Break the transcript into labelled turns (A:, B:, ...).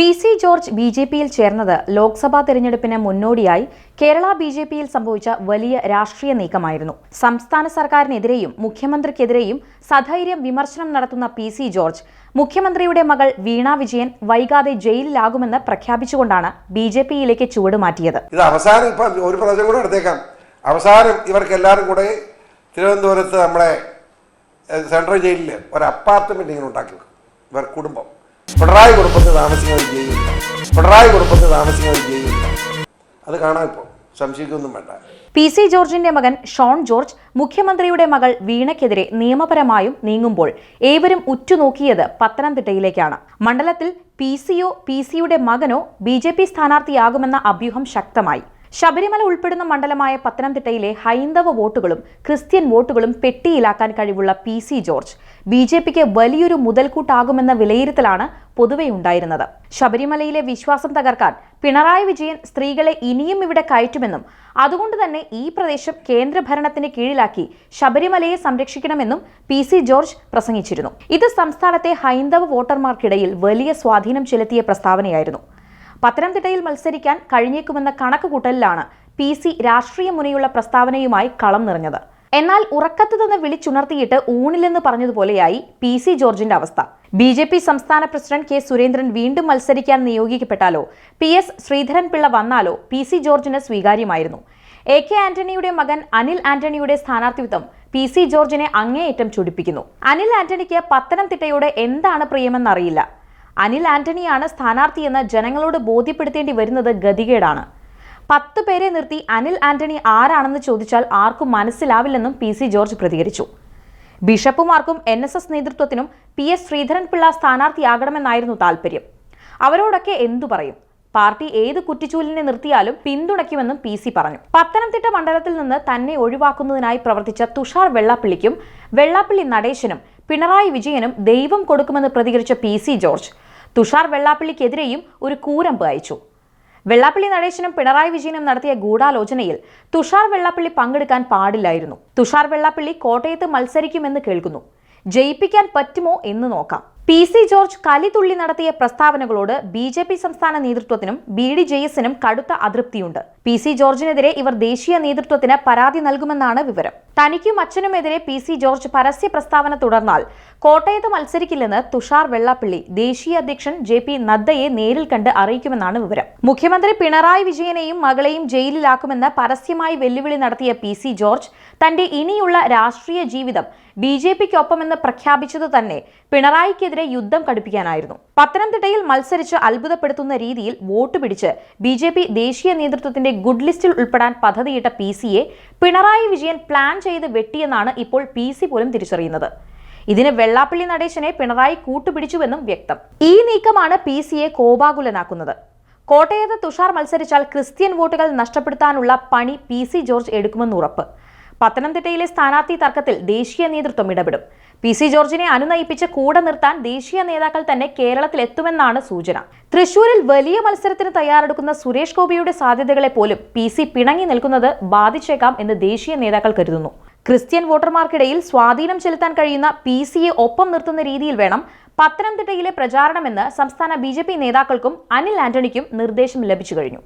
A: P C George B J പിയിൽ ചേർന്നത് ലോക്സഭാ തെരഞ്ഞെടുപ്പിന് മുന്നോടിയായി കേരള ബി ജെ പിയിൽ സംഭവിച്ച വലിയ രാഷ്ട്രീയ നീക്കമായിരുന്നു. സംസ്ഥാന സർക്കാരിനെതിരെയും മുഖ്യമന്ത്രിക്കെതിരെയും സധൈര്യം വിമർശനം നടത്തുന്ന പി സി ജോർജ് മുഖ്യമന്ത്രിയുടെ മകൾ വീണ വിജയൻ വൈകാതെ ജയിലിലാകുമെന്ന് പ്രഖ്യാപിച്ചുകൊണ്ടാണ് ബി ജെ പിയിലേക്ക് ചുവടുമാറ്റിയത്.
B: ഇത് അവസാനം ഇപ്പം ഒരു പ്രാവശ്യം കൂടെ എടുത്തേക്കാം. അവസാനം ഇവർക്ക് എല്ലാവരും കൂടെ തിരുവനന്തപുരത്ത് നമ്മളെ സെൻട്രൽ ജയിലിൽ ഒരു അപ്പാർട്ട്മെന്റ് ഇങ്ങനെ ഉണ്ടാക്കി ഇവർ കുടുംബം. പിണറായി കുടുംബത്തിൽ താമസിക്കുന്ന ഒരു ജയിലില്ല. പിണറായി കുടുംബത്തിൽ താമസിക്കുന്ന ഒരു ജയിലില്ല. അത് കാണാം ഇപ്പോൾ സംശയിക്കൊന്നും വേണ്ട.
A: പി സി ജോർജിന്റെ മകൻ ഷോൺ ജോർജ് മുഖ്യമന്ത്രിയുടെ മകൾ വീണയ്ക്കെതിരെ നിയമപരമായും നീങ്ങുമ്പോൾ ഏവരും ഉറ്റുനോക്കിയത് പത്തനംതിട്ടയിലേക്കാണ്. മണ്ഡലത്തിൽ പി സിയോ പി സിയുടെ മകനോ ബി ജെ പി സ്ഥാനാർത്ഥിയാകുമെന്ന അഭ്യൂഹം ശക്തമായി. ശബരിമല ഉൾപ്പെടുന്ന മണ്ഡലമായ പത്തനംതിട്ടയിലെ ഹൈന്ദവ വോട്ടുകളും ക്രിസ്ത്യൻ വോട്ടുകളും പെട്ടിയിലാക്കാൻ കഴിവുള്ള P C George. B J പിക്ക് വലിയൊരു മുതൽക്കൂട്ടാകുമെന്ന വിലയിരുത്തലാണ് പൊതുവെ ഉണ്ടായിരുന്നത്. ശബരിമലയിലെ വിശ്വാസം തകർക്കാൻ പിണറായി വിജയൻ സ്ത്രീകളെ ഇനിയും ഇവിടെ കയറ്റുമെന്നും അതുകൊണ്ട് തന്നെ ഈ പ്രദേശം കേന്ദ്രഭരണത്തിന് കീഴിലാക്കി ശബരിമലയെ സംരക്ഷിക്കണമെന്നും പി സി ജോർജ് പ്രസംഗിച്ചിരുന്നു. ഇത് സംസ്ഥാനത്തെ ഹൈന്ദവ വോട്ടർമാർക്കിടയിൽ വലിയ സ്വാധീനം ചെലുത്തിയ പ്രസ്താവനയായിരുന്നു. പത്തനംതിട്ടയിൽ മത്സരിക്കാൻ കഴിഞ്ഞേക്കുമെന്ന കണക്കുകൂട്ടലിലാണ് പി സി രാഷ്ട്രീയ മുനയുള്ള പ്രസ്താവനയുമായി കളം നിറഞ്ഞത്. എന്നാൽ ഉറക്കത്തു നിന്ന് വിളിച്ചുണർത്തിയിട്ട് ഊണില്ലെന്ന് പറഞ്ഞതുപോലെയായി പി സി ജോർജിന്റെ അവസ്ഥ. ബി ജെ പി സംസ്ഥാന പ്രസിഡന്റ് കെ സുരേന്ദ്രൻ വീണ്ടും മത്സരിക്കാൻ നിയോഗിക്കപ്പെട്ടാലോ? പി എസ് ശ്രീധരൻപിള്ള വന്നാലോ? പി സി ജോർജിന് സ്വീകാര്യമായിരുന്നു. എ കെ ആന്റണിയുടെ മകൻ അനിൽ ആന്റണിയുടെ സ്ഥാനാർത്ഥിത്വം പി സി ജോർജിനെ അങ്ങേയറ്റം ചൊടിപ്പിക്കുന്നു. അനിൽ ആന്റണിക്ക് പത്തനംതിട്ടയോട് എന്താണ് പ്രിയമെന്നറിയില്ല. അനിൽ ആന്റണിയാണ് സ്ഥാനാർത്ഥിയെന്ന് ജനങ്ങളോട് ബോധ്യപ്പെടുത്തേണ്ടി വരുന്നത് ഗതികേടാണ്. പത്ത് പേരെ നിർത്തി അനിൽ ആന്റണി ആരാണെന്ന് ചോദിച്ചാൽ ആർക്കും മനസ്സിലാവില്ലെന്നും പി സി ജോർജ് പ്രതികരിച്ചു. ബിഷപ്പുമാർക്കും എൻ എസ് എസ് നേതൃത്വത്തിനും പി എസ് ശ്രീധരൻപിള്ള സ്ഥാനാർത്ഥിയാകണമെന്നായിരുന്നു താല്പര്യം അവരോടൊക്കെ എന്തു പറയും? പാർട്ടി ഏത് കുറ്റിച്ചൂലിനെ നിർത്തിയാലും പിന്തുണയ്ക്കുമെന്നും പി സി പറഞ്ഞു. പത്തനംതിട്ട മണ്ഡലത്തിൽ നിന്ന് തന്നെ ഒഴിവാക്കുന്നതിനായി പ്രവർത്തിച്ച തുഷാർ വെള്ളാപ്പള്ളിക്കും വെള്ളാപ്പള്ളി നടേശനും പിണറായി വിജയനും ദൈവം കൊടുക്കുമെന്ന് പ്രതികരിച്ച പി സി ജോർജ് തുഷാർ വെള്ളാപ്പള്ളിക്കെതിരെയും ഒരു കൂരമ്പ് അയച്ചു. വെള്ളാപ്പള്ളി നടേശനും പിണറായി വിജയനും നടത്തിയ ഗൂഢാലോചനയിൽ തുഷാർ വെള്ളാപ്പള്ളി പങ്കെടുക്കാൻ പാടില്ലായിരുന്നു. തുഷാർ വെള്ളാപ്പള്ളി കോട്ടയത്ത് മത്സരിക്കുമെന്ന് കേൾക്കുന്നു. ജയിപ്പിക്കാൻ പറ്റുമോ എന്ന് നോക്കാം. പി സി ജോർജ് കലിതുള്ളി നടത്തിയ പ്രസ്താവനകളോട് ബി ജെ പി സംസ്ഥാന നേതൃത്വത്തിനും ബി ഡി ജെ എസിനും കടുത്ത അതൃപ്തിയുണ്ട്. പി സി ജോർജിനെതിരെ ഇവർ ദേശീയ നേതൃത്വത്തിന് പരാതി നൽകുമെന്നാണ് വിവരം. തനിക്കും അച്ഛനുമെതിരെ പി സി ജോർജ് പരസ്യ പ്രസ്താവന തുടർന്നാൽ കോട്ടയത്ത് മത്സരിക്കില്ലെന്ന് തുഷാർ വെള്ളാപ്പള്ളി ദേശീയ അധ്യക്ഷൻ ജെ പി നദ്ദയെ നേരിൽ കണ്ട് അറിയിക്കുമെന്നാണ് വിവരം. മുഖ്യമന്ത്രി പിണറായി വിജയനെയും മകളെയും ജയിലിലാക്കുമെന്ന് പരസ്യമായി വെല്ലുവിളി നടത്തിയ പി സി ജോർജ് തന്റെ ഇനിയുള്ള രാഷ്ട്രീയ ജീവിതം ബി ജെ പിക്കൊപ്പമെന്ന് പ്രഖ്യാപിച്ചത് തന്നെ പിണറായിക്കെതിരെ യുദ്ധം കടുപ്പിക്കാനായിരുന്നു. പത്തനംതിട്ടയിൽ മത്സരിച്ച് അത്ഭുതപ്പെടുത്തുന്ന രീതിയിൽ വോട്ട് പിടിച്ച് ബി ദേശീയ നേതൃത്വത്തിന്റെ ഗുഡ് ലിസ്റ്റിൽ ഉൾപ്പെടാൻ പദ്ധതിയിട്ട പി സിയെ പിണറായി വിജയൻ പ്ലാൻ ചെയ്ത് വെട്ടിയെന്നാണ് ഇപ്പോൾ പി സി പോലും തിരിച്ചറിയുന്നത്. ഇതിന് വെള്ളാപ്പള്ളി നടേശനെ പിണറായി കൂട്ടുപിടിച്ചുവെന്നും വ്യക്തം. ഈ നീക്കമാണ് പി സിയെ കോപാകുലനാക്കുന്നത്. കോട്ടയത്ത് തുഷാർ മത്സരിച്ചാൽ ക്രിസ്ത്യൻ വോട്ടുകൾ നഷ്ടപ്പെടുത്താനുള്ള പണി പി സി ജോർജ് എടുക്കുമെന്ന് ഉറപ്പ്. പത്തനംതിട്ടയിലെ സ്ഥാനാർത്ഥി തർക്കത്തിൽ ദേശീയ നേതൃത്വം ഇടപെടും. പി സി ജോർജിനെ അനുനയിപ്പിച്ച് കൂടെ നിർത്താൻ ദേശീയ നേതാക്കൾ തന്നെ കേരളത്തിൽ എത്തുമെന്നാണ് സൂചന. തൃശൂരിൽ വലിയ മത്സരത്തിന് തയ്യാറെടുക്കുന്ന സുരേഷ് ഗോപിയുടെ സാധ്യതകളെ പോലും പി സി പിണങ്ങി നിൽക്കുന്നത് ബാധിച്ചേക്കാം എന്ന് ദേശീയ നേതാക്കൾ കരുതുന്നു. ക്രിസ്ത്യൻ വോട്ടർമാർക്കിടയിൽ സ്വാധീനം ചെലുത്താൻ കഴിയുന്ന പി സിയെ ഒപ്പം നിർത്തുന്ന രീതിയിൽ വേണം പത്തനംതിട്ടയിലെ പ്രചാരണമെന്ന് സംസ്ഥാന ബി നേതാക്കൾക്കും അനിൽ ആന്റണിക്കും നിർദ്ദേശം ലഭിച്ചു കഴിഞ്ഞു.